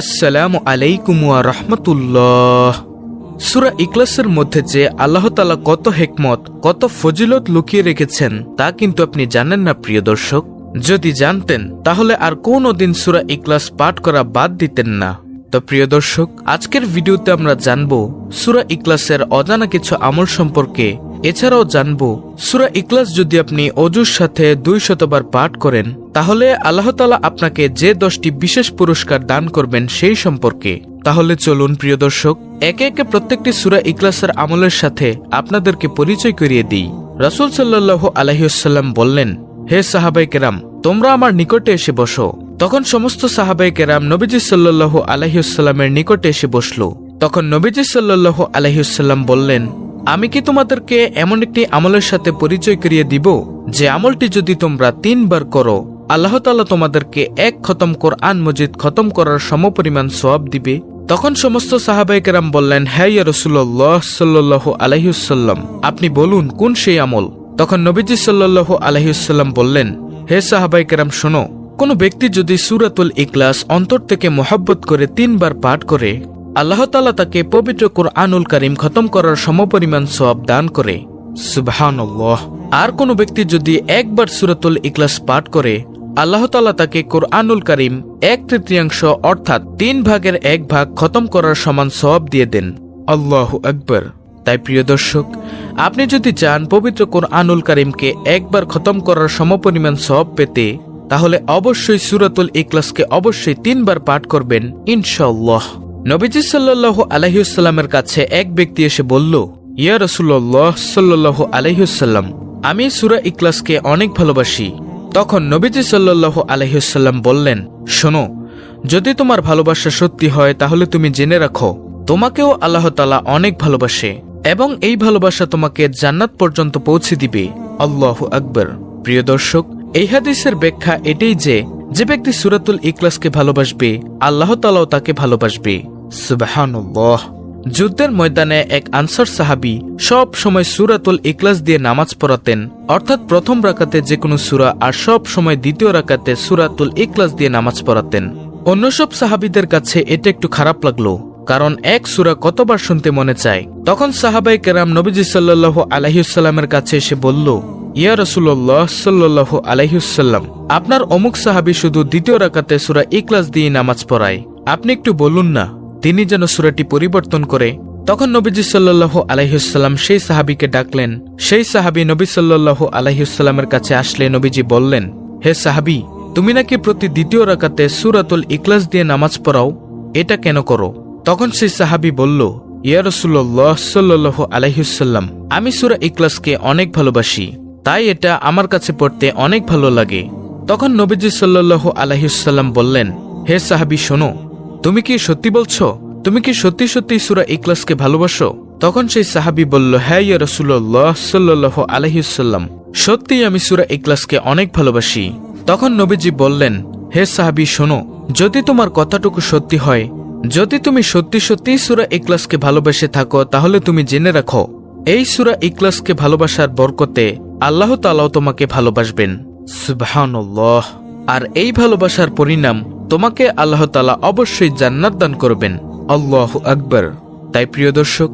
আসসালামু আলাইকুম রাহমাতুল্লাহ। সুরা ইকলাসের মধ্যে যে আল্লাহ তালা কত হেকমত, কত ফজিলত লুকিয়ে রেখেছেন, তা কিন্তু আপনি জানেন না, প্রিয় দর্শক। যদি জানতেন, তাহলে আর কোনো দিন সুরা ইকলাস পাঠ করা বাদ দিতেন না। তো প্রিয় দর্শক, আজকের ভিডিওতে আমরা জানব, সুরা ইকলাসের অজানা কিছু আমল সম্পর্কে এছাড়াও জানব, সুরা ইকলাস যদি আপনি অজুর সাথে দুই শতবার পাঠ করেন, তাহলে আল্লাহ তালা আপনাকে যে দশটি বিশেষ পুরস্কার দান করবেন সেই সম্পর্কে। তাহলে চলুন প্রিয় দর্শক, একে একে প্রত্যেকটি সুরা ইকলাসের আমলের সাথে আপনাদেরকে পরিচয় করিয়ে দিই। রাসুল সাল্লাহ আলহিউসাল্লাম বললেন, হে সাহাবাই কেরাম, তোমরা আমার নিকটে এসে বসো। তখন সমস্ত সাহাবাই কেরাম নবীজি সাল্লাহ আলহিউসাল্লামের নিকটে এসে বসল। তখন নবীজি সাল্লাহ আলহিউসাল্লাম বললেন আমি কি তোমাদেরকে এমন একটি আমলের সাথে পরিচয় করিয়ে দিব, যে আমলটি যদি তোমরা তিনবার করো, আল্লাহ তালা তোমাদেরকে এক খতম কোরআন মজিদ খতম করার সমপরিমাণ সোয়াব দিবে? তখন সমস্ত সাহাবাইকেরাম বললেন হ্যাঁ রসুল্লাহ সাল্লাহ আলহিউসাল্লাম আপনি বলুন কোন সেই আমল? তখন নবীজি সাল্লাহ আলহিউসাল্লাম বললেন, হে সাহাবাইকেরাম শোনো, কোনো ব্যক্তি যদি সুরাতুল ইকলাস অন্তর থেকে মোহাব্বত করে তিনবার পাঠ করে আল্লাহ তালা তাকে পবিত্র কোরআনুল করিম খতম করার সমপরিমাণ সব দান করে। সুবহানাল্লাহ। আর কোনো ব্যক্তি যদি একবার সুরাতুল ইকলাস পাঠ করে আল্লাহ তালা তাকে কোরআনুল করিম এক তৃতীয়াংশ অর্থাৎ তিন ভাগের এক ভাগ খতম করার সমান সব দিয়ে দেন। আল্লাহ আকবর। তাই প্রিয় দর্শক আপনি যদি চান পবিত্র কোরআনুল করিমকে একবার খতম করার সমপরিমাণ সব পেতে তাহলে অবশ্যই সুরাতুল ইকলাসকে অবশ্যই তিনবার পাঠ করবেন ইনশাল্লাহ নবীজি সাল্লাহ আলহিউসাল্লামের কাছে এক ব্যক্তি এসে বলল, ইয়া রসুল্লাহ সাল্লাহ আলহিউসাল্লাম আমি সুরা ইকলাসকে অনেক ভালোবাসি। তখন নবীজি সাল্লাহ আলহিউসাল্লাম বললেন, শোনো, যদি তোমার ভালোবাসা সত্যি হয়, তাহলে তুমি জেনে রাখো, তোমাকেও আল্লাহ তালা অনেক ভালোবাসে এবং এই ভালোবাসা তোমাকে জান্নাত পর্যন্ত পৌঁছে দিবে। আল্লাহ আকবর। প্রিয় দর্শক, এই হাদিসের ব্যাখ্যা এটাই যে যে ব্যক্তি সুরাতুল ইকলাসকে ভালোবাসবে, আল্লাহ তালাও তাকে ভালোবাসবে। সুবাহানুল্লাহ। যুদ্ধের ময়দানে এক আনসার সাহাবি সব সময় সুরাতুল ইকলাস দিয়ে নামাজ পড়াতেন। অর্থাৎ প্রথম রাকাতে যে কোনো সুরা আর সব সময় দ্বিতীয় রাকাতে সুরাতুল ইকলাস দিয়ে নামাজ পড়াতেন। অন্য সব সাহাবিদের কাছে এটা একটু খারাপ লাগল, কারণ এক সুরা কতবার শুনতে মনে চায়? তখন সাহাবাই কেরাম নবীজি সাল্লাহ আলহিউসাল্লামের কাছে এসে বলল, ইয়া রসুল্লাহ সাল্লাহ আলহিউসাল্লাম আপনার অমুক সাহাবি শুধু দ্বিতীয় রাকাতে সুরা ইকলাস দিয়ে নামাজ পড়ায়। আপনি একটু বলুন না। তিনি যেন সুরাটি পরিবর্তন করে, তখন নবীজি সাল্লাহ আলহিউসাল্লাম সেই সাহাবিকে ডাকলেন। সেই সাহাবি নবী সাল্লাহ আলহিউসাল্লামের কাছে আসলে নবীজি বললেন, হে সাহাবি, তুমি নাকি প্রতি দ্বিতীয় রাকাতে সুরাতুল ইকলাস দিয়ে নামাজ পড়াও? এটা কেন করো? তখন সেই সাহাবি বলল, ইয়া রসুল্লাহ সাল্লাহ আলহিউসাল্লাম আমি সুরা ইকলাসকে অনেক ভালোবাসি, তাই এটা আমার কাছে পড়তে অনেক ভালো লাগে। তখন নবীজি সাল্লাহ আলহিউসাল্লাম বললেন, হে সাহাবি, শোনো তুমি কি সত্যি বলছো? তুমি কি সত্যি সত্যি সুরা ইকলাসকে ভালোবাসো? তখন সেই সাহাবি বলল হ্যাঁ ইয়া রসুল্লাহ সাল্লাহ আলহিউসাল্লাম সত্যি আমি সুরা ইকলাসকে অনেক ভালোবাসি। তখন নবীজি বললেন, হে সাহাবি, শোনো, যদি তোমার কথাটুকু সত্যি হয়, যদি তুমি সত্যি সত্যি সুরা ইকলাসকে ভালোবেসে থাকো, তাহলে তুমি জেনে রাখো, এই সুরা ইকলাসকে ভালোবাসার বরকতে আল্লাহ তালাও তোমাকে ভালোবাসবেন। সুবহানাল্লাহ। আর এই ভালোবাসার পরিণাম তোমাকে আল্লাহ তালা অবশ্যই জান্নাত দান করবেন। আল্লাহ আকবর। তাই প্রিয় দর্শক,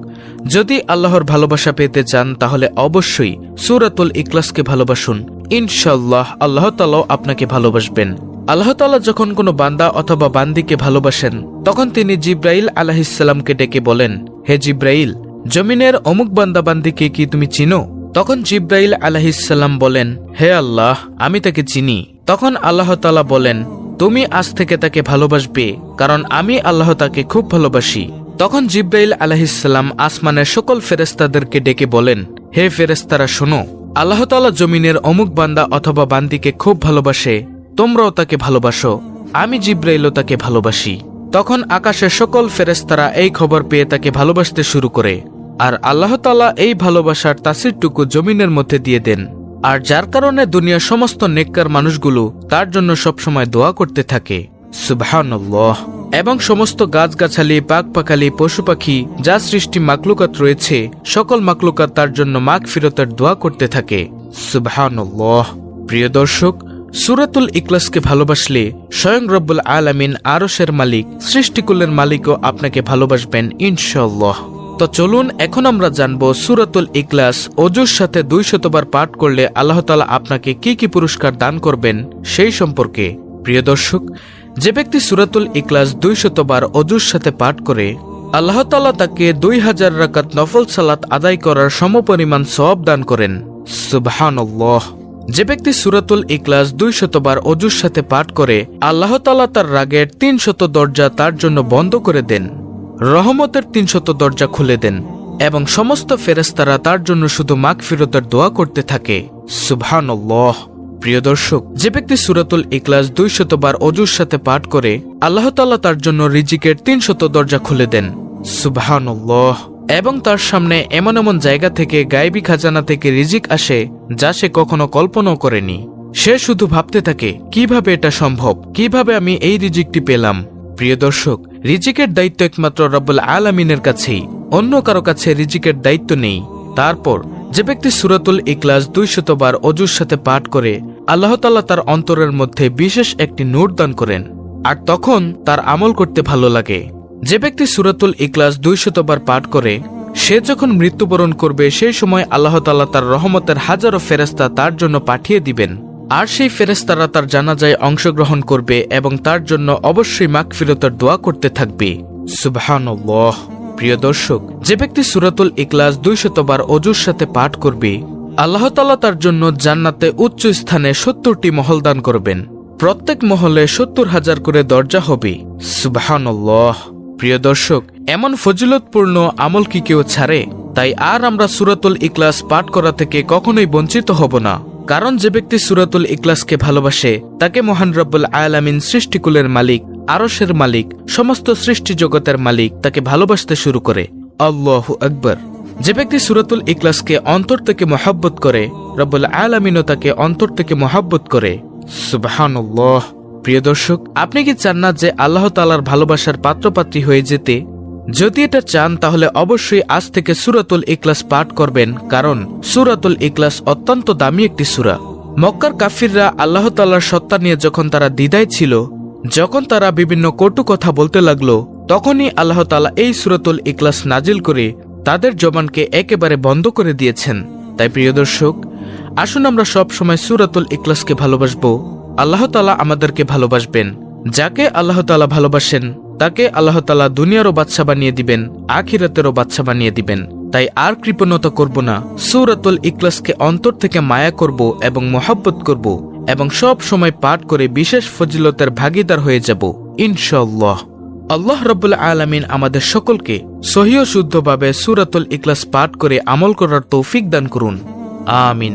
যদি আল্লাহর ভালোবাসা পেতে চান, তাহলে অবশ্যই সুরাতুল ইকলাসকে ভালোবাসুন। ইনশাল্লাহ আল্লাহ তালাও আপনাকে ভালোবাসবেন। আল্লাহ তালা যখন কোনো বান্দা অথবা বান্দিকে ভালোবাসেন, তখন তিনি জিব্রাইল আলাহিসাল্লামকে ডেকে বলেন, হে জিব্রাইল, জমিনের অমুক বান্দা বান্দিকে কি তুমি চিনো? তখন জিব্রাইল আলাহিসাল্লাম বলেন, হে আল্লাহ, আমি তাকে চিনি। তখন আল্লাহ তালা বলেন তুমি আজ থেকে তাকে ভালোবাসবে, কারণ আমি আল্লাহ তাকে খুব ভালোবাসি। তখন জিব্রাইল আলাহিসাল্লাম আসমানের সকল ফেরেস্তাদেরকে ডেকে বলেন, হে ফেরেস্তারা শোনো, আল্লাহ তালা জমিনের অমুক বান্দা অথবা বান্দিকে খুব ভালোবাসে, তোমরাও তাকে ভালোবাসো, আমি জিব্রাইলও তাকে ভালোবাসি। তখন আকাশের সকল ফেরেস্তারা এই খবর পেয়ে তাকে ভালোবাসতে শুরু করে, আর আল্লাহ তালা এই ভালোবাসার তাসিরটুকু জমিনের মধ্যে দিয়ে দেন। আর যার কারণে দুনিয়ার সমস্ত নেককার মানুষগুলো তার জন্য সবসময় দোয়া করতে থাকে। সুবহানাল্লাহ। এবং সমস্ত গাছগাছালি পাক পাখালি পশু পাখি যা সৃষ্টি মাকলুকাত রয়েছে, সকল মাকলুকাত তার জন্য মাগ ফিরতের দোয়া করতে থাকে। সুবহানাল্লাহ। প্রিয় দর্শক, সুরাতুল ইকলাসকে ভালোবাসলে স্বয়ং রব্বুল আলামিন আরশের মালিক, সৃষ্টিকুলের মালিকও আপনাকে ভালোবাসবেন ইনশাল্লাহ তো চলুন, এখন আমরা জানব সুরাতুল ইকলাস অজুর সাথে দুই শতবার পাঠ করলে আল্লাহ তালা আপনাকে কি কি পুরস্কার দান করবেন সেই সম্পর্কে। প্রিয় দর্শক, যে ব্যক্তি সুরাতুল ইকলাস দুই শতবার অজুর সাথে পাঠ করে, আল্লাহ তালা তাকে দুই হাজার রাকাত নফল সালাত আদায় করার সমপরিমাণ সব দান করেন। সুবহানাল্লাহ। যে ব্যক্তি সুরাতুল ইকলাস দুই শতবার অজুর সাথে পাঠ করে, আল্লাহ তালা তার রাগের তিন শত দরজা তার জন্য বন্ধ করে দেন। রহমতের তিনশত দরজা খুলে দেন, এবং সমস্ত ফেরেস্তারা তার জন্য শুধু মাগ ফিরতের দোয়া করতে থাকে। সুবহানাল্লাহ। প্রিয় দর্শক, যে ব্যক্তি সুরাতুল ইকলাস দুই শতবার অজুর সাথে পাঠ করে, আল্লাহ তাল্লাহ তার জন্য রিজিকের তিন শত দরজা খুলে দেন। সুবহানাল্লাহ। এবং তার সামনে এমন এমন জায়গা থেকে গায়েবী খাজানা থেকে রিজিক আসে, যা সে কখনো কল্পনাও করেনি। সে শুধু ভাবতে থাকে, কীভাবে এটা সম্ভব? কীভাবে আমি এই রিজিকটি পেলাম? প্রিয় দর্শক, রিজিকের দায়িত্ব একমাত্র রব্বুল আলামিনের কাছেই। অন্য কারও কাছে রিজিকের দায়িত্ব নেই। তারপর, যে ব্যক্তি সুরাতুল ইকলাস দুই শতবার অজুর সাথে পাঠ করে, আল্লাহ তাল্লাহ তার অন্তরের মধ্যে বিশেষ একটি নূর দান করেন। আর তখন তার আমল করতে ভালো লাগে। যে ব্যক্তি সুরাতুল ইকলাস দুই শতবার পাঠ করে, সে যখন মৃত্যুবরণ করবে, সেই সময় আল্লাহ তাল্লাহ তার রহমতের হাজারো ফেরেস্তা তার জন্য পাঠিয়ে দিবেন। আর সেই ফেরেস্তারা তার জানাজায় অংশগ্রহণ করবে এবং তার জন্য অবশ্যই মাগফিরতের দোয়া করতে থাকবে। সুবহানাল্লাহ। প্রিয় দর্শক, যে ব্যক্তি সুরাতুল ইকলাস দুই শতবার অজুর সাথে পাঠ করবে, আল্লাহ তালা তার জন্য জান্নাতে উচ্চ স্থানে সত্তরটি মহল দান করবেন। প্রত্যেক মহলে সত্তর হাজার করে দরজা হবে। সুবহানাল্লাহ। প্রিয় দর্শক, এমন ফজিলতপূর্ণ আমল কি কেউ ছাড়ে? তাই আর আমরা সুরাতুল ইকলাস পাঠ করা থেকে কখনোই বঞ্চিত হব না। কারণ যে ব্যক্তি সুরাতুল ইকলাসকে ভালোবাসে, তাকে মহান রব্বুল আয়ালামিন সৃষ্টিকুলের মালিক আরসের মালিক, সমস্ত সৃষ্টি জগতের মালিক তাকে ভালোবাসতে শুরু করে। আল্লাহ আকবর। যে ব্যক্তি সুরাতুল ইকলাসকে অন্তর থেকে মহাব্বত করে, রব্বুল আয়ালামিনও তাকে অন্তর থেকে মহাব্বত করে। সুবহানাল্লাহ। প্রিয় দর্শক, আপনি কি চান না যে আল্লাহ তালার ভালোবাসার পাত্রপাত্রী হয়ে যেতে? যদি এটা চান, তাহলে অবশ্যই আজ থেকে সুরাতুল ইকলাস পাঠ করবেন, কারণ সুরাতুল ইকলাস অত্যন্ত দামি একটি সুরা। মক্কার কাফিররা আল্লাহ তাল্লার সত্তা নিয়ে যখন তারা দ্বিধায় ছিল, যখন তারা বিভিন্ন কটু কথা বলতে লাগল, তখনই আল্লাহ তালা এই সুরাতুল ইকলাস নাজিল করে তাদের জবানকে একেবারে বন্ধ করে দিয়েছেন। তাই প্রিয় দর্শক, আসুন আমরা সব সময় সুরাতুল ইকলাসকে ভালোবাসবো। আল্লাহ তালা আমাদেরকে ভালোবাসবেন, যাকে আল্লাহ তালা ভালোবাসেন তাকে আল্লাহ তালা দুনিয়ারও বাচ্চা বানিয়ে দিবেন, আখিরাতেরও বাচ্চা বানিয়ে দিবেন। তাই আর কৃপণতা করব না, সুরাতুল ইকলাসকে অন্তর থেকে মায়া করব এবং মোহাব্বত করব এবং সব সময় পাঠ করে বিশেষ ফজিলতের ভাগিদার হয়ে যাব ইনশাল্লাহ আল্লাহ রব্বুল আলমিন আমাদের সকলকে সহিও শুদ্ধভাবে সুরাতুল ইকলাস পাঠ করে আমল করার তৌফিক দান করুন। আমিন।